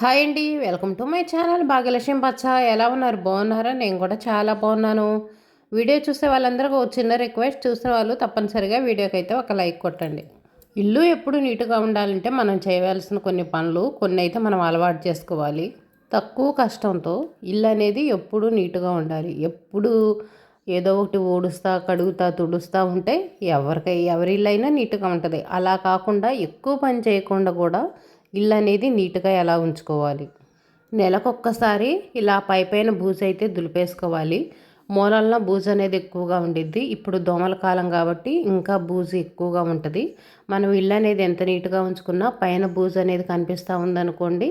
Hi అండి welcome to my channel Bhagyalakshmi పచ్చ ఎలా ఉన్నారు? బాగున్నారా? నేను కూడా చాలా బాగున్నాను. వీడియో చూసే వాళ్ళందరికీ ఒక చిన్న రిక్వెస్ట్. చూసిన వాళ్ళు తప్పనిసరిగా వీడియోకి అయితే ఒక లైక్ కొట్టండి. ఇల్లు ఎప్పుడు నీట్గా ఉండాలంటే మనం చేయవలసిన కొన్ని పనులు కొన్ని అయితే మనం అలవాటు చేసుకోవాలి. తక్కువ కష్టంతో ఇల్లు అనేది ఎప్పుడు నీట్గా ఉండాలి. ఎప్పుడు ఏదో ఒకటి ఓడుస్తా కడుగుతా తుడుస్తూ ఉంటే ఎవరికి ఎవరి ఇల్లు అయినా నీట్గా ఉంటుంది. అలా కాకుండా ఎక్కువ పని చేయకుండా కూడా ఇల్లు అనేది నీట్గా ఎలా ఉంచుకోవాలి? నెలకొక్కసారి ఇలా పై పైన బూజు అయితే దులిపేసుకోవాలి. మూలల్లో బూజు అనేది ఎక్కువగా ఉండిద్ది. ఇప్పుడు దోమల కాలం కాబట్టి ఇంకా బూజు ఎక్కువగా ఉంటుంది. మనం ఇల్లు అనేది ఎంత నీట్గా ఉంచుకున్నా పైన బూజు అనేది కనిపిస్తూ ఉందనుకోండి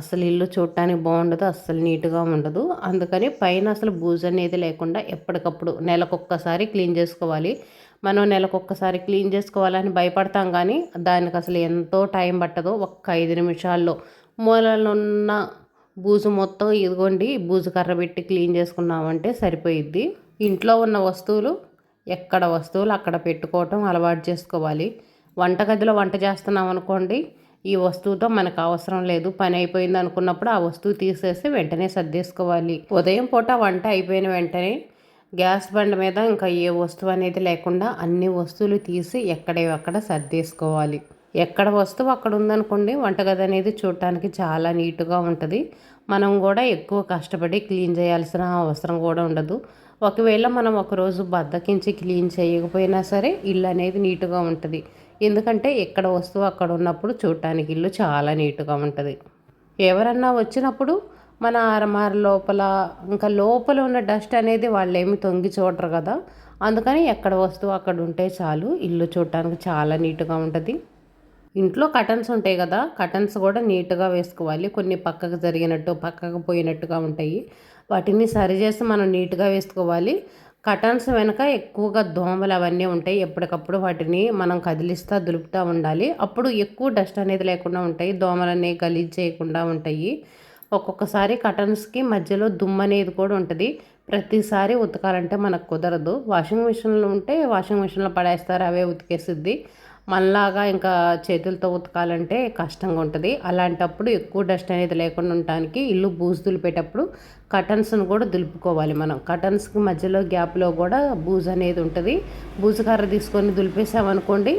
అసలు ఇల్లు చూడటానికి బాగుండదు అస్సలు నీట్గా ఉండదు. అందుకని పైన అసలు బూజు అనేది లేకుండా ఎప్పటికప్పుడు నెలకొక్కసారి క్లీన్ చేసుకోవాలి. మనం నెలకొక్కసారి క్లీన్ చేసుకోవాలని భయపడతాం కానీ దానికి అసలు ఎంతో టైం పట్టదు. ఒక్క ఐదు నిమిషాల్లో మూలలో ఉన్న బూజు మొత్తం ఇదిగోండి బూజు కర్ర పెట్టి క్లీన్ చేసుకున్నామంటే సరిపోయిద్ది. ఇంట్లో ఉన్న వస్తువులు ఎక్కడ వస్తువులు అక్కడ పెట్టుకోవటం అలవాటు చేసుకోవాలి. వంటగదిలో వంట చేస్తున్నాం అనుకోండి ఈ వస్తువుతో మనకు అవసరం లేదు. పని అయిపోయింది అనుకున్నప్పుడు ఆ వస్తువు తీసేసి వెంటనే సర్దేసుకోవాలి. ఉదయం పూట వంట అయిపోయిన వెంటనే గ్యాస్ బండ మీద ఇంకా ఏ వస్తువు అనేది లేకుండా అన్ని వస్తువులు తీసి ఎక్కడే అక్కడ సర్దేసుకోవాలి. ఎక్కడ వస్తువు అక్కడ ఉందనుకోండి వంటగది అనేది చూడటానికి చాలా నీట్గా ఉంటుంది. మనం కూడా ఎక్కువ కష్టపడి క్లీన్ చేయాల్సిన అవసరం కూడా ఉండదు. ఒకవేళ మనం ఒకరోజు బద్దకించి క్లీన్ చేయకపోయినా సరే ఇల్లు అనేది నీట్గా ఉంటుంది. ఎందుకంటే ఎక్కడ వస్తువు అక్కడ ఉన్నప్పుడు చూడటానికి ఇల్లు చాలా నీట్గా ఉంటుంది. ఎవరన్నా వచ్చినప్పుడు మన అరమార లోపల ఇంకా లోపల ఉన్న డస్ట్ అనేది వాళ్ళు ఏమి తొంగి చూడరు కదా. అందుకని ఎక్కడ వస్తువు అక్కడ ఉంటే చాలు ఇల్లు చూడటానికి చాలా నీట్గా ఉంటుంది. ఇంట్లో కటన్స్ ఉంటాయి కదా కటన్స్ కూడా నీట్గా వేసుకోవాలి. కొన్ని పక్కకు జరిగినట్టు పక్కకు పోయినట్టుగా ఉంటాయి. వాటిని సరిచేసి మనం నీట్గా వేసుకోవాలి. కటన్స్ వెనక ఎక్కువగా దోమలు అవన్నీ ఉంటాయి. ఎప్పటికప్పుడు వాటిని మనం కదిలిస్తూ దులుపుతూ ఉండాలి. అప్పుడు ఎక్కువ డస్ట్ అనేది లేకుండా ఉంటాయి. దోమలన్నీ గలీజ్ చేయకుండా ఉంటాయి. ఒక్కొక్కసారి కటన్స్కి మధ్యలో దుమ్ము అనేది కూడా ఉంటుంది. ప్రతిసారి ఉతకాలంటే మనకు కుదరదు. వాషింగ్ మిషన్లు ఉంటే వాషింగ్ మిషన్లో పడేస్తారు అవే ఉతికేసిద్ది. మనలాగా ఇంకా చేతులతో ఉతకాలంటే కష్టంగా ఉంటుంది. అలాంటప్పుడు ఎక్కువ డస్ట్ అనేది లేకుండా ఉండటానికి ఇల్లు బూజు దులిపేటప్పుడు కటన్స్ను కూడా దులుపుకోవాలి మనం. కటన్స్కి మధ్యలో గ్యాప్లో కూడా బూజు అనేది ఉంటుంది. బూజు కర్ర తీసుకొని దులిపేసామనుకోండి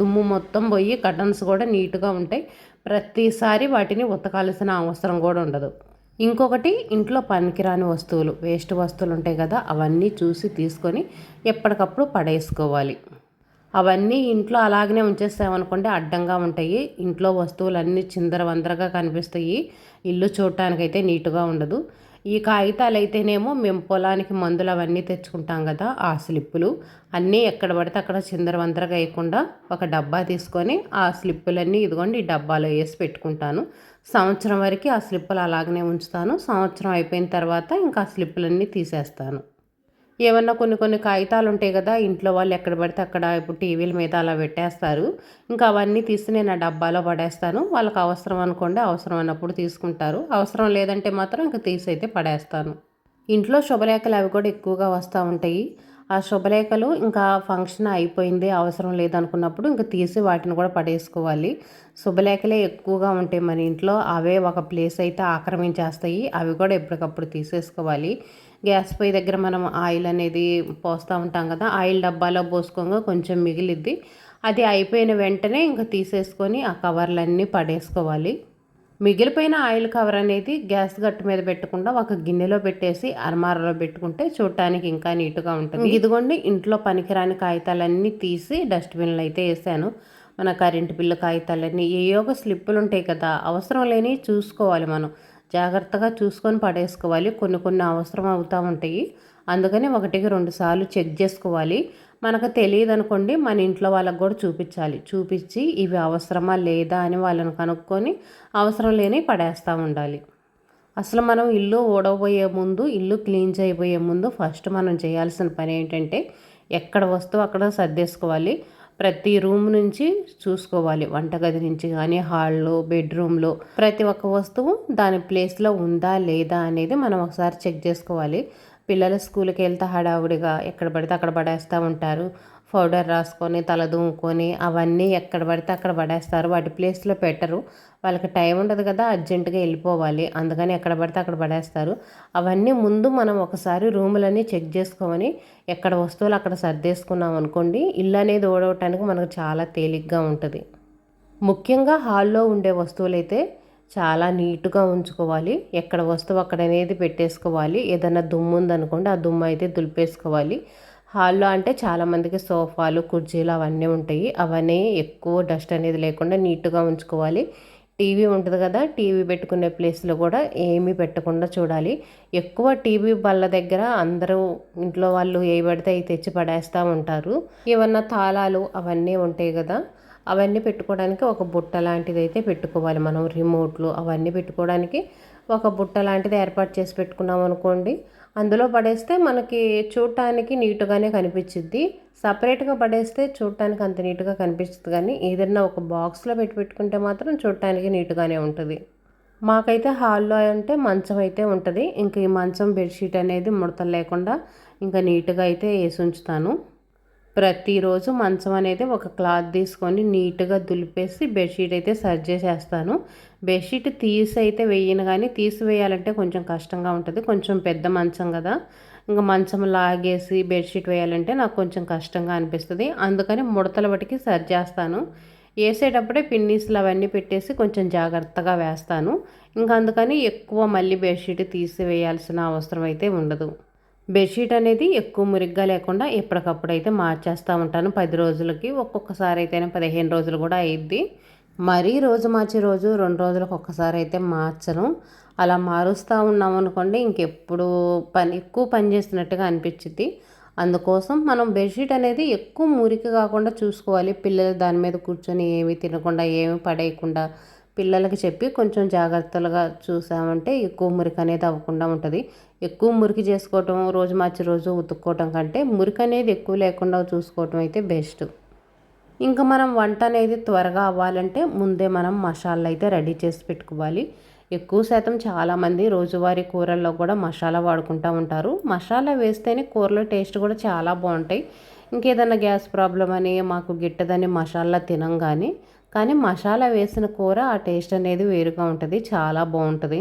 దుమ్ము మొత్తం పోయి కటన్స్ కూడా నీట్గా ఉంటాయి. ప్రతిసారి వాటిని ఉతకాల్సిన అవసరం కూడా ఉండదు. ఇంకొకటి ఇంట్లో పనికిరాని వస్తువులు వేస్ట్ వస్తువులు ఉంటాయి కదా అవన్నీ చూసి తీసుకొని ఎప్పటికప్పుడు పడేసుకోవాలి. అవన్నీ ఇంట్లో అలాగనే ఉంచేస్తామనుకోండి అడ్డంగా ఉంటాయి. ఇంట్లో వస్తువులన్నీ చిందరవందరగా కనిపిస్తాయి. ఇల్లు చూడటానికైతే నీట్గా ఉండదు. ఈ కాగితాలు అయితేనేమో మేము పొలానికి మందులు అవన్నీ తెచ్చుకుంటాం కదా ఆ స్లిప్పులు. అన్నీ ఎక్కడ పడితే అక్కడ చిందరవందరగా వేయకుండా ఒక డబ్బా తీసుకొని ఆ స్లిప్పులన్నీ ఇదిగోండి ఈ డబ్బాలో వేసి పెట్టుకుంటాను. సంవత్సరం వరకు ఆ స్లిప్పులు అలాగనే ఉంచుతాను. సంవత్సరం అయిపోయిన తర్వాత ఇంకా ఆ స్లిప్పులన్నీ తీసేస్తాను. ఏమన్నా కొన్ని కొన్ని కాగితాలు ఉంటాయి కదా ఇంట్లో వాళ్ళు ఎక్కడ పడితే అక్కడ ఇప్పుడు టీవీల మీద అలా పెట్టేస్తారు. ఇంకా అవన్నీ తీసి నేను ఆ డబ్బాలో పడేస్తాను. వాళ్ళకి అవసరం అనుకోండి అవసరం అన్నప్పుడు తీసుకుంటారు. అవసరం లేదంటే మాత్రం ఇంకా తీసి అయితే పడేస్తాను. ఇంట్లో శుభలేఖలు అవి కూడా ఎక్కువగా వస్తూ ఉంటాయి. ఆ శుభలేఖలు ఇంకా ఫంక్షన్ అయిపోయింది అవసరం లేదనుకున్నప్పుడు ఇంకా తీసి వాటిని కూడా పడేసుకోవాలి. శుభలేఖలే ఎక్కువగా ఉంటాయి మన ఇంట్లో. అవే ఒక ప్లేస్ అయితే ఆక్రమించేస్తాయి. అవి కూడా ఎప్పటికప్పుడు తీసేసుకోవాలి. గ్యాస్ పొయ్యి దగ్గర మనం ఆయిల్ అనేది పోస్తూ ఉంటాం కదా ఆయిల్ డబ్బాలో పోసుకోగా కొంచెం మిగిలిద్ది. అది అయిపోయిన వెంటనే ఇంకా తీసేసుకొని ఆ కవర్లన్నీ పడేసుకోవాలి. మిగిలిపోయిన ఆయిల్ కవర్ అనేది గ్యాస్ గట్టు మీద పెట్టకుండా ఒక గిన్నెలో పెట్టేసి అర్మారలో పెట్టుకుంటే చూడటానికి ఇంకా నీట్గా ఉంటుంది. ఇదిగోండి ఇంట్లో పనికిరాని కాగితాలన్నీ తీసి డస్ట్బిన్లో అయితే వేసాను. మన కరెంటు బిల్లు కాగితాలన్నీ ఏ యోగ స్లిప్పులు ఉంటాయి కదా అవసరం లేని చూసుకోవాలి మనం. జాగ్రత్తగా చూసుకొని పడేసుకోవాలి. కొన్ని కొన్ని అవసరం అవుతూ ఉంటాయి. అందుకని ఒకటికి రెండు సార్లు చెక్ చేసుకోవాలి. మనకు తెలియదు అనుకోండి మన ఇంట్లో వాళ్ళకు కూడా చూపించాలి. చూపించి ఇవి అవసరమా లేదా అని వాళ్ళని కనుక్కొని అవసరం లేని పడేస్తూ ఉండాలి. అసలు మనం ఇల్లు ఓడబోయే ముందు ఇల్లు క్లీన్ చేయబోయే ముందు ఫస్ట్ మనం చేయాల్సిన పని ఏంటంటే ఎక్కడ వస్తువు అక్కడ సర్దేసుకోవాలి. ప్రతి రూమ్ నుంచి చూసుకోవాలి. వంటగది నుంచి కానీ హాల్లో బెడ్రూమ్లో ప్రతి ఒక్క వస్తువు దాని ప్లేస్లో ఉందా లేదా అనేది మనం ఒకసారి చెక్ చేసుకోవాలి. పిల్లలు స్కూల్కి వెళ్తే హడావుడిగా ఎక్కడ పడితే అక్కడ పడేస్తూ ఉంటారు. పౌడర్ రాసుకొని తల దుమ్ముకొని అవన్నీ ఎక్కడ పడితే అక్కడ పడేస్తారు. వాటి ప్లేస్లో పెట్టరు. వాళ్ళకి టైం ఉండదు కదా అర్జెంటుగా వెళ్ళిపోవాలి. అందుకని ఎక్కడ పడితే అక్కడ పడేస్తారు. అవన్నీ ముందు మనం ఒకసారి రూములన్నీ చెక్ చేసుకోమని ఎక్కడ వస్తువులు అక్కడ సర్దేసుకున్నాం అనుకోండి ఇల్లు అనేది ఓడవటానికి మనకు చాలా తేలిగ్గా ఉంటుంది. ముఖ్యంగా హాల్లో ఉండే వస్తువులైతే చాలా నీట్గా ఉంచుకోవాలి. ఎక్కడ వస్తువు అక్కడ అనేది పెట్టేసుకోవాలి. ఏదైనా దుమ్ము ఉందనుకోండి ఆ దుమ్ము అయితే దులిపేసుకోవాలి. హాల్లో అంటే చాలామందికి సోఫాలు కుర్చీలు అవన్నీ ఉంటాయి. అవన్నీ ఎక్కువ డస్ట్ అనేది లేకుండా నీట్గా ఉంచుకోవాలి. టీవీ ఉంటుంది కదా టీవీ పెట్టుకునే ప్లేస్లో కూడా ఏమీ పెట్టకుండా చూడాలి. ఎక్కువ టీవీ బల్ల దగ్గర అందరూ ఇంట్లో వాళ్ళు ఏ పడితే అవి తెచ్చి పడేస్తూ ఉంటారు. ఏమన్నా తాళాలు అవన్నీ ఉంటాయి కదా అవన్నీ పెట్టుకోవడానికి ఒక బుట్ట లాంటిది అయితే పెట్టుకోవాలి మనం. రిమోట్లు అవన్నీ పెట్టుకోవడానికి ఒక బుట్ట లాంటిది ఏర్పాటు చేసి పెట్టుకున్నాం అనుకోండి అందులో పడేస్తే మనకి చూడటానికి నీట్గానే కనిపించింది సపరేట్గా పడేస్తే చూడటానికి అంత నీట్గా కనిపిస్తుంది కానీ ఏదైనా ఒక బాక్స్లో పెట్టి పెట్టుకుంటే మాత్రం చూడటానికి నీట్గానే ఉంటుంది. మాకైతే హాల్లో అంటే మంచం అయితే ఉంటుంది. ఇంక ఈ మంచం బెడ్షీట్ అనేది ముడతలు లేకుండా ఇంకా నీట్గా అయితే వేసి ఉంచుతాను. ప్రతిరోజు మంచం అనేది ఒక క్లాత్ తీసుకొని నీట్గా దులిపేసి బెడ్షీట్ అయితే సర్జ్ చేసేస్తాను. బెడ్షీట్ తీసి అయితే వేయను కానీ తీసివేయాలంటే కొంచెం కష్టంగా ఉంటుంది. కొంచెం పెద్ద మంచం కదా. ఇంకా మంచం లాగేసి బెడ్షీట్ వేయాలంటే నాకు కొంచెం కష్టంగా అనిపిస్తుంది. అందుకని ముడతల బట్టికి సర్జ్ చేస్తాను. వేసేటప్పుడే పిన్నీసులు అవన్నీ పెట్టేసి కొంచెం జాగ్రత్తగా వేస్తాను. ఇంకా అందుకని ఎక్కువ మళ్ళీ బెడ్షీట్ తీసివేయాల్సిన అవసరం అయితే ఉండదు. బెడ్షీట్ అనేది ఎక్కువ మురిగ్గా లేకుండా ఎప్పటికప్పుడు అయితే మార్చేస్తూ ఉంటాను. పది రోజులకి ఒక్కొక్కసారి అయితేనే పదిహేను రోజులు కూడా అయ్యిద్ది మరీ రోజు మార్చి రోజు రెండు రోజులకు ఒక్కసారి అయితే మార్చను. అలా మారుస్తూ ఉన్నాం అనుకోండి ఇంకెప్పుడు పని ఎక్కువ పని చేస్తున్నట్టుగా అనిపించింది అందుకోసం మనం బెడ్షీట్ అనేది ఎక్కువ మురికి కాకుండా చూసుకోవాలి. పిల్లలు దాని మీద కూర్చొని ఏమి తినకుండా ఏమి పడేయకుండా పిల్లలకి చెప్పి కొంచెం జాగ్రత్తలుగా చూసామంటే ఎక్కువ మురికి అనేది అవ్వకుండా ఉంటుంది. ఎక్కువ మురికి చేసుకోవటం రోజు మార్చి రోజు ఉతుక్కోవటం కంటే మురికి అనేది ఎక్కువ లేకుండా చూసుకోవటం అయితే బెస్ట్. ఇంకా మనం వంట అనేది త్వరగా అవ్వాలంటే ముందే మనం మసాలా అయితే రెడీ చేసి పెట్టుకోవాలి. ఎక్కువ శాతం చాలామంది రోజువారీ కూరల్లో కూడా మసాలా వాడుకుంటూ ఉంటారు. మసాలా వేస్తేనే కూరలో టేస్ట్ కూడా చాలా బాగుంటాయి. ఇంకేదన్నా గ్యాస్ ప్రాబ్లం అని మాకు గిట్టదని మసాలా తినం కానీ కానీ మసాలా వేసిన కూర ఆ టేస్ట్ అనేది వేరుగా ఉంటుంది చాలా బాగుంటుంది.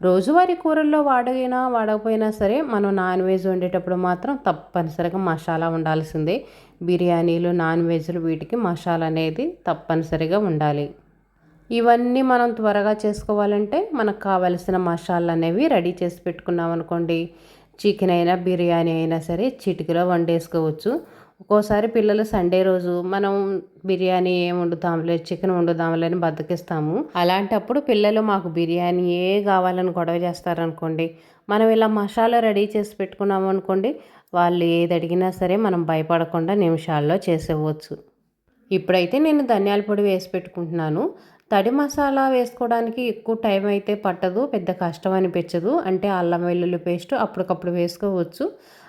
రోజువారీ కూరల్లో వాడైనా వాడకపోయినా సరే మనం నాన్ వెజ్ వండేటప్పుడు మాత్రం తప్పనిసరిగా మసాలా ఉండాల్సిందే. బిర్యానీలు నాన్ వెజ్లు వీటికి మసాలా అనేది తప్పనిసరిగా ఉండాలి. ఇవన్నీ మనం త్వరగా చేసుకోవాలంటే మనకు కావలసిన మసాలా అనేవి రెడీ చేసి పెట్టుకున్నాం అనుకోండి చికెన్ అయినా బిర్యానీ అయినా సరే చిటికలో వండేసుకోవచ్చు. ఒక్కోసారి పిల్లలు సండే రోజు మనం బిర్యానీ ఏం వండుతాంలే చికెన్ వండుదాంలే అని బద్దకిస్తాము అలాంటప్పుడు పిల్లలు మాకు బిర్యానీ ఏ కావాలని గొడవ చేస్తారనుకోండి మనం ఇలా మసాలా రెడీ చేసి పెట్టుకున్నాము అనుకోండి వాళ్ళు ఏది అడిగినా సరే మనం భయపడకుండా నిమిషాల్లో చేసేవచ్చు ఇప్పుడైతే నేను ధనియాల పొడి వేసి పెట్టుకుంటున్నాను. తడి మసాలా వేసుకోవడానికి ఎక్కువ టైం అయితే పట్టదు పెద్ద కష్టం అనిపించదు. అంటే అల్లం వెల్లుల్లి పేస్ట్ అప్పటికప్పుడు వేసుకోవచ్చు.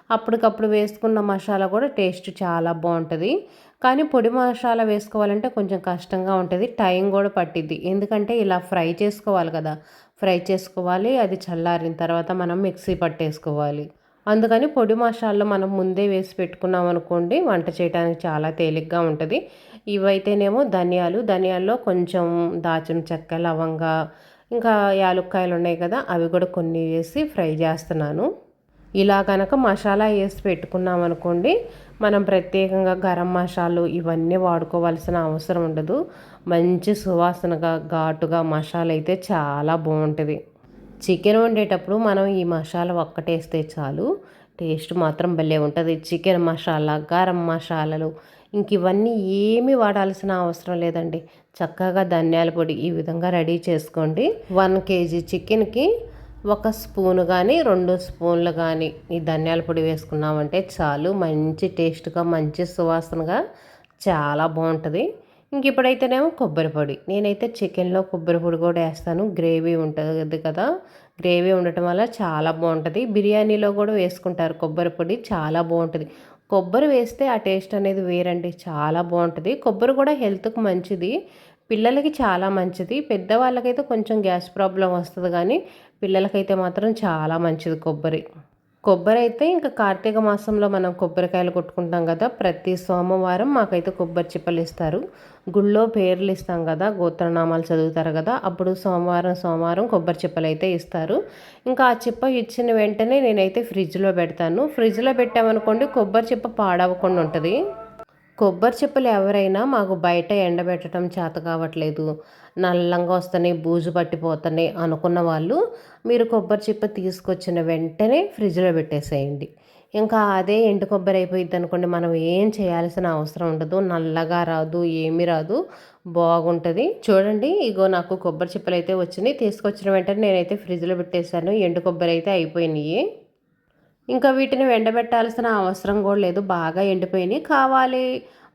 అప్పటికప్పుడు వేసుకున్న మసాలా కూడా టేస్ట్ చాలా బాగుంటుంది. కానీ పొడి మసాలా వేసుకోవాలంటే కొంచెం కష్టంగా ఉంటుంది. టైం కూడా పట్టిద్ది. ఎందుకంటే ఇలా ఫ్రై చేసుకోవాలి కదా. ఫ్రై చేసుకోవాలి అది చల్లారిన తర్వాత మనం మిక్సీ పట్టేసుకోవాలి. అందుకని పొడి మసాలాలు మనం ముందే వేసి పెట్టుకున్నాం అనుకోండి వంట చేయడానికి చాలా తేలిగ్గా ఉంటుంది. ఇవైతేనేమో ధనియాలు ధనియాల్లో కొంచెం దాచిన చెక్క లవంగా ఇంకా యాలుక్కాయలు ఉన్నాయి కదా అవి కూడా కొన్ని వేసి ఫ్రై చేస్తున్నాను. ఇలా కనుక మసాలా వేసి పెట్టుకున్నాం అనుకోండి మనం ప్రత్యేకంగా గరం మసాలు ఇవన్నీ వాడుకోవాల్సిన అవసరం ఉండదు. మంచి సువాసనగా ఘాటుగా మసాలా అయితే చాలా బాగుంటుంది. చికెన్ వండేటప్పుడు మనం ఈ మసాలా ఒక్కటేస్తే చాలు. టేస్ట్ మాత్రం భలే ఉంటుంది. చికెన్ మసాలా గరం మసాలాలు ఇంక ఇవన్నీ ఏమీ వాడాల్సిన అవసరం లేదండి. చక్కగా ధనియాల పొడి ఈ విధంగా రెడీ చేసుకోండి. వన్ కేజీ చికెన్కి ఒక స్పూన్ కానీ రెండు స్పూన్లు కానీ ఈ ధనియాల పొడి వేసుకున్నామంటే చాలు. మంచి టేస్ట్గా మంచి సువాసనగా చాలా బాగుంటుంది ఇంక ఇప్పుడైతేనేమో కొబ్బరి పొడి. నేనైతే చికెన్లో కొబ్బరి పొడి కూడా వేస్తాను. గ్రేవీ ఉంటుంది కదా గ్రేవీ ఉండటం వల్ల చాలా బాగుంటుంది బిర్యానీలో కూడా వేసుకుంటారు కొబ్బరి పొడి చాలా బాగుంటుంది కొబ్బరి వేస్తే ఆ టేస్ట్ అనేది వేరండి చాలా బాగుంటుంది కొబ్బరి కూడా హెల్త్కి మంచిది. పిల్లలకి చాలా మంచిది. పెద్దవాళ్ళకైతే కొంచెం గ్యాస్ ప్రాబ్లం వస్తుంది కానీ పిల్లలకైతే మాత్రం చాలా మంచిది కొబ్బరి. కొబ్బరి అయితే ఇంకా కార్తీక మాసంలో మనం కొబ్బరికాయలు కొట్టుకుంటాం కదా ప్రతి సోమవారం మాకైతే కొబ్బరి చిప్పలు ఇస్తారు. గుళ్ళో పేర్లు ఇస్తాం కదా గోత్రనామాలు చదువుతారు కదా అప్పుడు సోమవారం సోమవారం కొబ్బరి చిప్పలు అయితే ఇస్తారు. ఇంకా ఆ చిప్ప ఇచ్చిన వెంటనే నేనైతే ఫ్రిడ్జ్లో పెడతాను. ఫ్రిడ్జ్లో పెట్టామనుకోండి కొబ్బరి చిప్ప పాడవకుండా ఉంటుంది. కొబ్బరి చెప్పులు ఎవరైనా మాకు బయట ఎండబెట్టడం చేత కావట్లేదు. నల్లంగా వస్తున్నాయి బూజు పట్టిపోతున్నాయి అనుకున్న వాళ్ళు మీరు కొబ్బరి చిప్ప తీసుకొచ్చిన వెంటనే ఫ్రిడ్జ్లో పెట్టేసేయండి. ఇంకా అదే ఎండు కొబ్బరి అయిపోయింది అనుకోండి మనం ఏం చేయాల్సిన అవసరం ఉండదు. నల్లగా రాదు ఏమీ రాదు బాగుంటుంది. చూడండి ఇగో నాకు కొబ్బరి చిప్పలు అయితే వచ్చినాయి. తీసుకొచ్చిన వెంటనే నేనైతే ఫ్రిడ్జ్లో పెట్టేశాను. ఎండు కొబ్బరి అయితే అయిపోయినాయి. ఇంకా వీటిని ఎండబెట్టాల్సిన అవసరం కూడా లేదు. బాగా ఎండిపోయినాయి. కావాలి.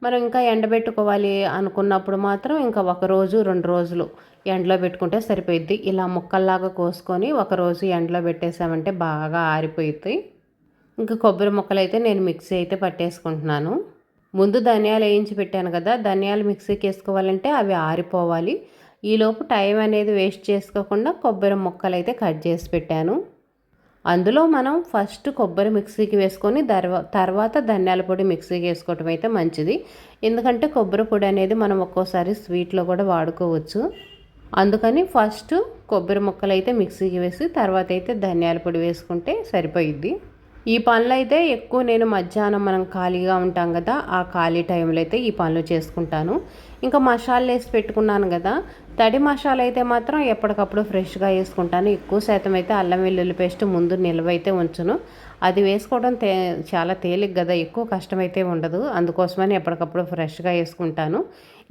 మనం ఇంకా ఎండబెట్టుకోవాలి అనుకున్నప్పుడు మాత్రం ఇంకా ఒక రోజు రెండు రోజులు ఎండలో పెట్టుకుంటే సరిపోయిద్ది. ఇలా ముక్కల్లాగా కోసుకొని ఒకరోజు ఎండలో పెట్టేసామంటే బాగా ఆరిపోయిద్ది. ఇంకా కొబ్బరి ముక్కలు అయితే నేను మిక్సీ అయితే పట్టేసుకుంటున్నాను. ముందు ధనియాలు వేయించి పెట్టాను కదా ధనియాలు మిక్సీకి వేసుకోవాలంటే అవి ఆరిపోవాలి. ఈలోపు టైం అనేది వేస్ట్ చేసుకోకుండా కొబ్బరి ముక్కలు అయితే కట్ చేసి పెట్టాను. అందులో మనం ఫస్ట్ కొబ్బరి మిక్సీకి వేసుకొని తర్వాత ధనియాల పొడి మిక్సీకి వేసుకోవటం అయితే మంచిది. ఎందుకంటే కొబ్బరి పొడి అనేది మనం ఒక్కోసారి స్వీట్లో కూడా వాడుకోవచ్చు. అందుకని ఫస్ట్ కొబ్బరి ముక్కలు అయితే మిక్సీకి వేసి తర్వాత అయితే ధనియాల పొడి వేసుకుంటే సరిపోయిద్ది. ఈ పనులు అయితే ఎక్కువ నేను మధ్యాహ్నం మనం ఖాళీగా ఉంటాం కదా ఆ ఖాళీ టైంలో అయితే ఈ పనులు చేసుకుంటాను. ఇంకా మసాలా వేసి పెట్టుకున్నాను కదా తడి మసాలా అయితే మాత్రం ఎప్పటికప్పుడు ఫ్రెష్గా వేసుకుంటాను. ఎక్కువ శాతం అయితే అల్లం వెల్లుల్లి పేస్ట్ ముందు నిల్వ అయితే ఉంచును. అది వేసుకోవడం తే చాలా తేలిక కదా ఎక్కువ కష్టమైతే ఉండదు. అందుకోసమని ఎప్పటికప్పుడు ఫ్రెష్గా వేసుకుంటాను.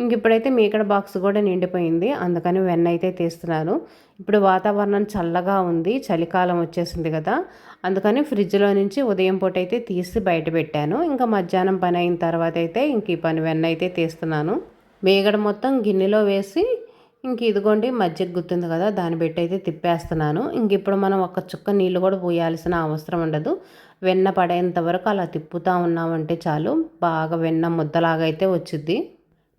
ఇంక ఇప్పుడైతే మీకడ బాక్స్ కూడా నిండిపోయింది. అందుకని వెన్న అయితే తీస్తున్నాను. ఇప్పుడు వాతావరణం చల్లగా ఉంది చలికాలం వచ్చేసింది కదా. అందుకని ఫ్రిడ్జ్లో నుంచి ఉదయం పూట అయితే తీసి బయట పెట్టాను. ఇంకా మధ్యాహ్నం పని అయిన తర్వాత అయితే ఇంక ఈ పని వెన్న అయితే తీస్తున్నాను. మేగడ మొత్తం గిన్నెలో వేసి ఇంక ఇదిగోండి మజ్జిగ గుర్తుంది కదా దాన్ని పెట్టి అయితే తిప్పేస్తున్నాను. ఇంక ఇప్పుడు మనం ఒక చుక్క నీళ్ళు కూడా పోయాల్సిన అవసరం ఉండదు. వెన్న పడేంత వరకు అలా తిప్పుతూ ఉన్నామంటే చాలు. బాగా వెన్న ముద్దలాగా అయితే వచ్చింది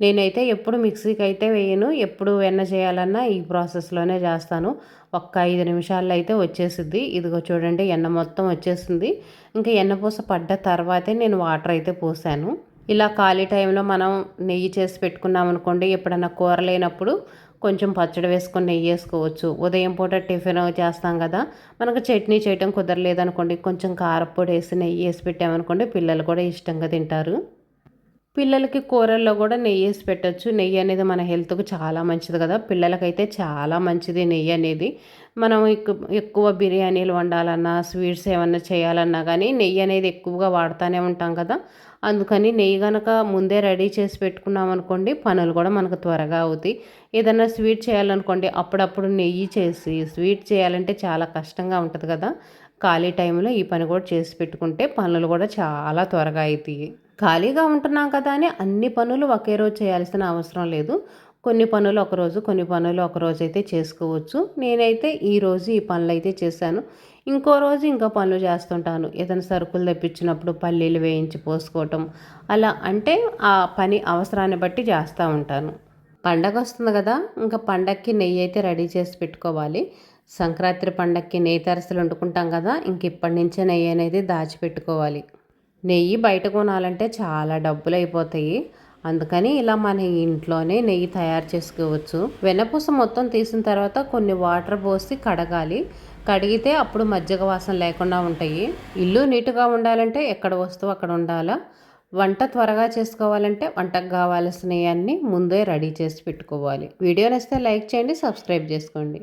నేనైతే ఎప్పుడు మిక్సీకి అయితే వేయను ఎప్పుడు వెన్న చేయాలన్నా ఈ ప్రాసెస్లోనే చేస్తాను. ఒక్క ఐదు నిమిషాల్లో అయితే వచ్చేసింది ఇదిగో చూడండి ఎన్న మొత్తం వచ్చేసింది. ఇంకా ఎన్న పూస పడ్డ తర్వాతే నేను వాటర్ అయితే పోసాను. ఇలా ఖాళీ టైంలో మనం నెయ్యి చేసి పెట్టుకున్నాం అనుకోండి ఎప్పుడన్నా కూర లేనప్పుడు కొంచెం పచ్చడి వేసుకొని నెయ్యి వేసుకోవచ్చు. ఉదయం పూట టిఫిన్ చేస్తాం కదా మనకు చట్నీ చేయటం కుదరలేదనుకోండి కొంచెం కారపొడి వేసి నెయ్యి వేసి పెట్టామనుకోండి పిల్లలు కూడా ఇష్టంగా తింటారు. పిల్లలకి కూరల్లో కూడా నెయ్యి వేసి పెట్టచ్చు. నెయ్యి అనేది మన హెల్త్కు చాలా మంచిది కదా. పిల్లలకైతే చాలా మంచిది నెయ్యి అనేది. మనం ఎక్కువ బిర్యానీలు వండాలన్నా స్వీట్స్ ఏమన్నా చేయాలన్నా కానీ నెయ్యి అనేది ఎక్కువగా వాడుతూనే ఉంటాం కదా. అందుకని నెయ్యి కనుక ముందే రెడీ చేసి పెట్టుకున్నాం అనుకోండి పనులు కూడా మనకు త్వరగా అవుతాయి. ఏదన్నా స్వీట్ చేయాలనుకోండి అప్పుడప్పుడు నెయ్యి చేసి స్వీట్ చేయాలంటే చాలా కష్టంగా ఉంటుంది కదా. ఖాళీ టైంలో ఈ పని కూడా చేసి పెట్టుకుంటే పనులు కూడా చాలా త్వరగా అవుతాయి ఖాళీగా ఉంటున్నాం కదా అని అన్ని పనులు ఒకే రోజు చేయాల్సిన అవసరం లేదు. కొన్ని పనులు ఒకరోజు కొన్ని పనులు ఒకరోజు అయితే చేసుకోవచ్చు. నేనైతే ఈరోజు ఈ పనులు అయితే చేశాను. ఇంకో రోజు ఇంకో పనులు చేస్తుంటాను. ఏదైనా సరుకులు తెప్పించినప్పుడు పల్లీలు వేయించి పోసుకోవటం అలా అంటే ఆ పని అవసరాన్ని బట్టి చేస్తూ ఉంటాను. పండగ వస్తుంది కదా ఇంకా పండగకి నెయ్యి అయితే రెడీ చేసి పెట్టుకోవాలి. సంక్రాంతి పండగకి నెయ్యి తరసలు వండుకుంటాం కదా ఇంక ఇప్పటి నుంచే నెయ్యి అనేది దాచిపెట్టుకోవాలి. నెయ్యి బయట కొనాలంటే చాలా డబ్బులు అయిపోతాయి అందుకని ఇలా మన ఇంట్లోనే నెయ్యి తయారు చేసుకోవచ్చు. వెన్నపూస మొత్తం తీసిన తర్వాత కొన్ని వాటర్ పోసి కడగాలి. కడిగితే అప్పుడు మజ్జిగ వాసన లేకుండా ఉంటాయి. ఇల్లు నీట్గా ఉండాలంటే ఎక్కడ వస్తువు అక్కడ ఉండాలా? వంట త్వరగా చేసుకోవాలంటే వంటకు కావాల్సినవన్నీ ముందే రెడీ చేసి పెట్టుకోవాలి. వీడియో నచ్చితే లైక్ చేయండి సబ్స్క్రైబ్ చేసుకోండి.